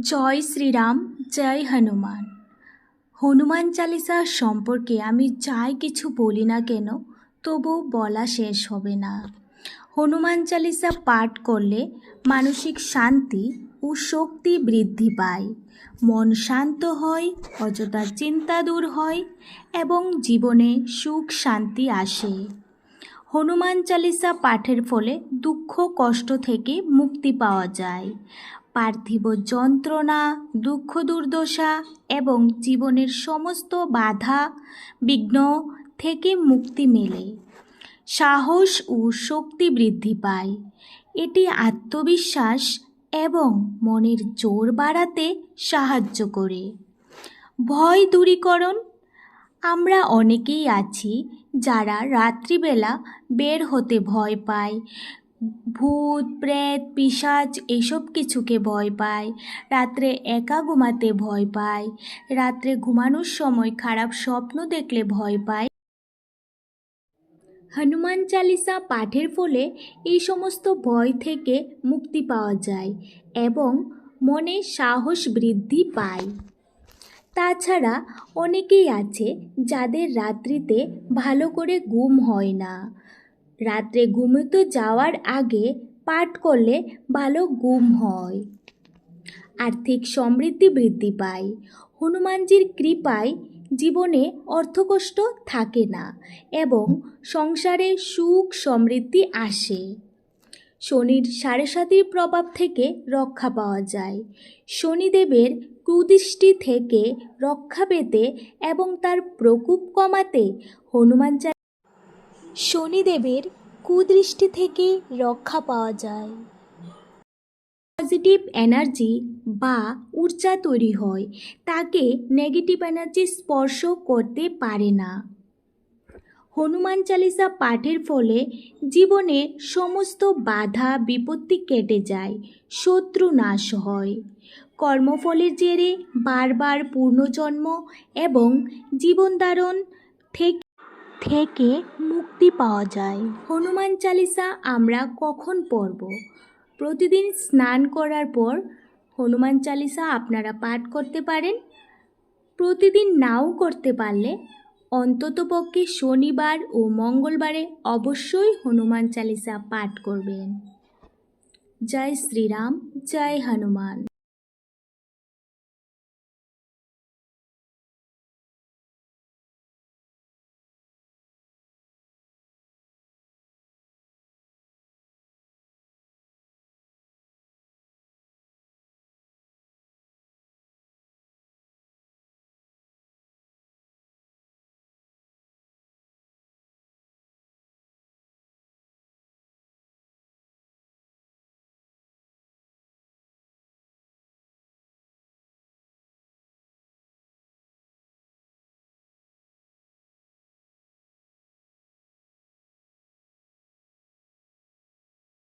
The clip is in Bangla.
জয় শ্রীরাম, জয় হনুমান। হনুমান চালিসা সম্পর্কে আমি যাই কিছু বলি না কেন তবু বলা শেষ হবে না। হনুমান চালিসা পাঠ করলে মানসিক শান্তি ও শক্তি বৃদ্ধি পায়। মন শান্ত হয়, অযথা চিন্তা দূর হয় এবং জীবনে সুখ শান্তি আসে। হনুমান চালিসা পাঠের ফলে দুঃখ, কষ্ট থেকে মুক্তি পাওয়া যায়। পার্থিব যন্ত্রণা, দুঃখ দুর্দশা এবং জীবনের সমস্ত বাধা বিঘ্ন থেকে মুক্তি মেলে। সাহস ও শক্তি বৃদ্ধি পায়। এটি আত্মবিশ্বাস এবং মনের জোর বাড়াতে সাহায্য করে। ভয় দূরীকরণ। আমরা অনেকেই আছি যারা রাত্রিবেলা বের হতে ভয় পায়। ভূত, প্রেত, পিশাচ এসব কিছুকে ভয় পায়। রাত্রে একা ঘুমাতে ভয় পায়। রাত্রে ঘুমানোর সময় খারাপ স্বপ্ন দেখলে ভয় পায়। হনুমান চালিসা পাঠের ফলে এই সমস্ত ভয় থেকে মুক্তি পাওয়া যায় এবং মনে সাহস বৃদ্ধি পায়। তাছাড়া অনেকেই আছে যাদের রাত্রিতে ভালো করে ঘুম হয় না। রাত্রে ঘুমোতে যাওয়ার আগে পাঠ করলে ভালো ঘুম হয়। আর্থিক সমৃদ্ধি বৃদ্ধি পায়। হনুমানজির কৃপায় জীবনে অর্থকষ্ট থাকে না এবং সংসারে সুখ সমৃদ্ধি আসে। শনির সাড়ে সাতির প্রভাব থেকে রক্ষা পাওয়া যায়। শনিদেবের কুদৃষ্টি থেকে রক্ষা পেতে এবং তার প্রকোপ কমাতে হনুমান শনিদেবের কুদৃষ্টি থেকে রক্ষা পাওয়া যায়। পজিটিভ এনার্জি বা ঊর্জা তৈরি হয়, তাকে নেগেটিভ এনার্জি স্পর্শ করতে পারে না। হনুমান চালিসা পাঠের ফলে জীবনে সমস্ত বাধা, বিপত্তি কেটে যায়, শত্রু নাশ হয়। কর্মফলের জেরে বারবার পূর্ণজন্ম এবং জীবনধারণ থেকে থেকে মুক্তি পাওয়া যায়। হনুমান চালিসা আমরা কখন পড়ব? প্রতিদিন স্নান করার পর হনুমান চালিসা আপনারা পাঠ করতে পারেন। প্রতিদিন নাও করতে পারলে অন্ততপক্ষে শনিবার ও মঙ্গলবারে অবশ্যই হনুমান চালিসা পাঠ করবেন। জয় শ্রীরাম, জয় হনুমান।